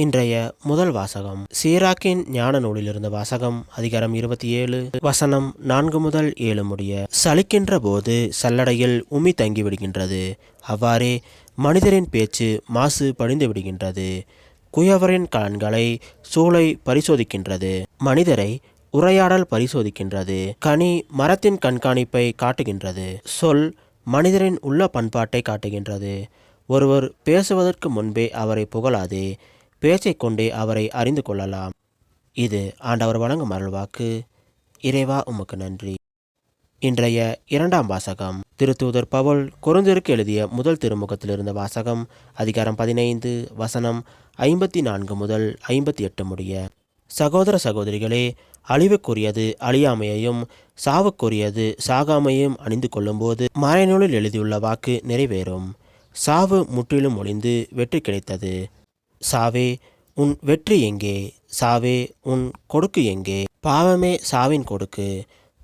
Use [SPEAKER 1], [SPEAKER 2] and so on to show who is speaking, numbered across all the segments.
[SPEAKER 1] இன்றைய முதல் வாசகம். சீராக்கின் ஞான நூலிலிருந்த வாசகம் அதிகாரம் இருபத்தி ஏழு வசனம் நான்கு முதல் ஏழு முடிய சலிக்கின்ற போது சல்லடையில் உமி தங்கி விடுகின்றது அவ்வாறே மனிதரின் பேச்சு மாசு படிந்து விடுகின்றது. குயவரின் கலன்களை சூளை பரிசோதிக்கின்றது. மனிதரை உரையாடல் பரிசோதிக்கின்றது. கனி மரத்தின் கண்காணிப்பை காட்டுகின்றது. சொல் மனிதரின் உள்ள பண்பாட்டை காட்டுகின்றது. ஒருவர் பேசுவதற்கு முன்பே அவரை புகழாதே. பேச்சை கொண்டே அவரை அறிந்து கொள்ளலாம். இது ஆண்டவர் வழங்கும் அருள்வாக்கு. இறைவா உமக்கு நன்றி. இன்றைய இரண்டாம் வாசகம். திருத்தூதர் பவுல் கொருந்திற்கு எழுதிய முதல் திருமுகத்திலிருந்த வாசகம் அதிகாரம் பதினைந்து வசனம் ஐம்பத்தி நான்கு முதல் ஐம்பத்தி எட்டு முடிய. சகோதர சகோதரிகளே அழிவுக்குரியது அழியாமையையும் சாவுக்குரியது சாகாமையும் அணிந்து கொள்ளும்போது மறைநூலில் எழுதியுள்ள வாக்கு நிறைவேறும். சாவு முற்றிலும் ஒளிந்து வெற்றி கிடைத்தது. சாவே உன் வெற்றி எங்கே? சாவே உன் கொடுக்கு எங்கே? பாவமே சாவின் கொடுக்கு.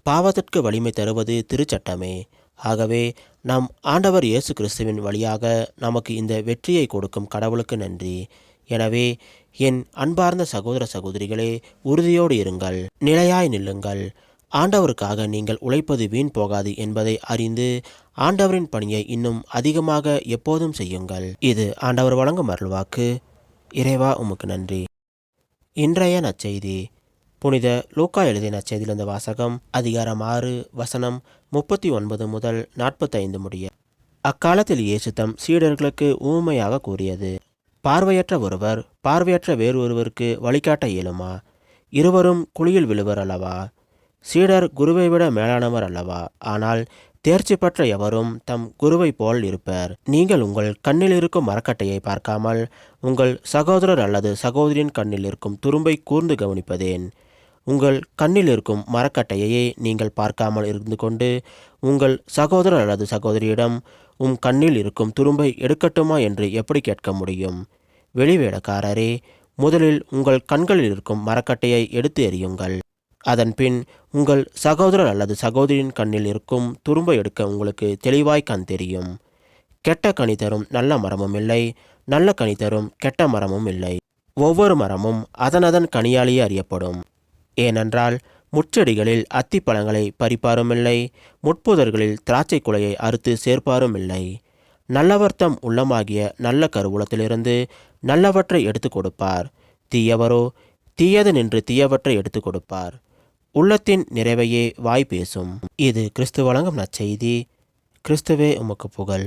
[SPEAKER 1] பாவத்திற்கு வலிமை தருவது திருச்சட்டமே. ஆகவே நம் ஆண்டவர் இயேசு கிறிஸ்துவின் வழியாக நமக்கு இந்த வெற்றியை கொடுக்கும் கடவுளுக்கு நன்றி. எனவே என் அன்பார்ந்த சகோதர சகோதரிகளே உறுதியோடு இருங்கள். நிலையாய் நில்லுங்கள். ஆண்டவருக்காக நீங்கள் உழைப்பது வீண் போகாது என்பதை அறிந்து ஆண்டவரின் பணியை இன்னும் அதிகமாக எப்போதும் செய்யுங்கள். இது ஆண்டவர் வழங்கும் அருள்வாக்கு. இறைவா உமக்கு நன்றி. இன்றைய நற்செய்தி. புனித லூக்கா எழுதிய நற்செய்தியில் இருந்த வாசகம் அதிகாரம் ஆறு வசனம் முப்பத்தி ஒன்பது முதல் நாற்பத்தைந்து முடிய. அக்காலத்தில் இயேசு தம் சீடர்களுக்கு ஊமையாக கூறியது பார்வையற்ற ஒருவர் பார்வையற்ற வேறு ஒருவருக்கு வழிகாட்ட இயலுமா? இருவரும் குழியில் விழுவர் அல்லவா? சீடர் குருவை விட மேலானவர் அல்லவா? ஆனால் தேர்ச்சி பெற்ற எவரும் தம் குருவை போல் இருப்பர். நீங்கள் உங்கள் கண்ணில் இருக்கும் மரக்கட்டையை பார்க்காமல் உங்கள் சகோதரர் அல்லது சகோதரியின் கண்ணில் இருக்கும் துரும்பை கூர்ந்து கவனிப்பதேன். உங்கள் கண்ணில் இருக்கும் மரக்கட்டையையே நீங்கள் பார்க்காமல் இருந்து கொண்டு உங்கள் சகோதரர் அல்லது சகோதரியிடம் உம் கண்ணில் இருக்கும் துரும்பை எடுக்கட்டுமா என்று எப்படி கேட்க முடியும்? வெளிவேடக்காரரே முதலில் உங்கள் கண்களில் இருக்கும் மரக்கட்டையை எடுத்து எறியுங்கள். அதன்பின் உங்கள் சகோதரர் அல்லது சகோதரியின் கண்ணில் இருக்கும் துரும்பை எடுக்க உங்களுக்கு தெளிவாய் கண் தெரியும். கெட்ட கனி தரும் நல்ல மரமும் இல்லை நல்ல கனி தரும் கெட்ட மரமும் இல்லை. ஒவ்வொரு மரமும் அதனதன் கனியாலேயே அறியப்படும். ஏனென்றால் முச்செடிகளில் அத்திப்பழங்களை பறிப்பாரும் இல்லை முட்புதர்களில் திராட்சை குலையை அறுத்து சேர்ப்பாரும் இல்லை. நல்லவர்த்தம் உள்ளமாகிய நல்ல கருவூலத்திலிருந்து நல்லவற்றை எடுத்து கொடுப்பார். தீயவரோ தீயது நின்று தீயவற்றை எடுத்து கொடுப்பார். உள்ளத்தின் நிறைவையே வாய் பேசும். இது கிறிஸ்து வழங்கும் நற்செய்தி. கிறிஸ்துவே உமக்கு புகழ்.